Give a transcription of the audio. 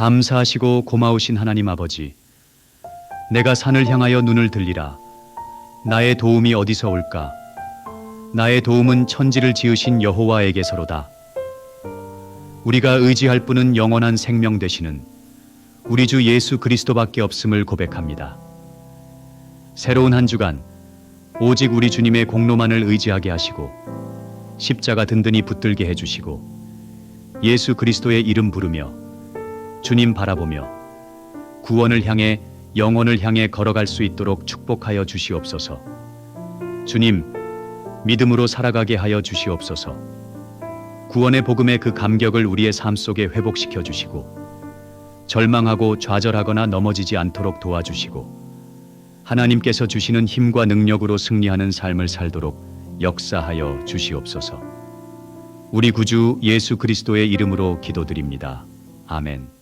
감사하시고 고마우신 하나님 아버지, 내가 산을 향하여 눈을 들리라. 나의 도움이 어디서 올까? 나의 도움은 천지를 지으신 여호와에게서로다. 우리가 의지할 분은 영원한 생명 되시는 우리 주 예수 그리스도밖에 없음을 고백합니다. 새로운 한 주간 오직 우리 주님의 공로만을 의지하게 하시고 십자가 든든히 붙들게 해주시고 예수 그리스도의 이름 부르며 주님 바라보며 구원을 향해 영혼을 향해 걸어갈 수 있도록 축복하여 주시옵소서. 주님, 믿음으로 살아가게 하여 주시옵소서. 구원의 복음의 그 감격을 우리의 삶 속에 회복시켜 주시고 절망하고 좌절하거나 넘어지지 않도록 도와주시고 하나님께서 주시는 힘과 능력으로 승리하는 삶을 살도록 역사하여 주시옵소서. 우리 구주 예수 그리스도의 이름으로 기도드립니다. 아멘.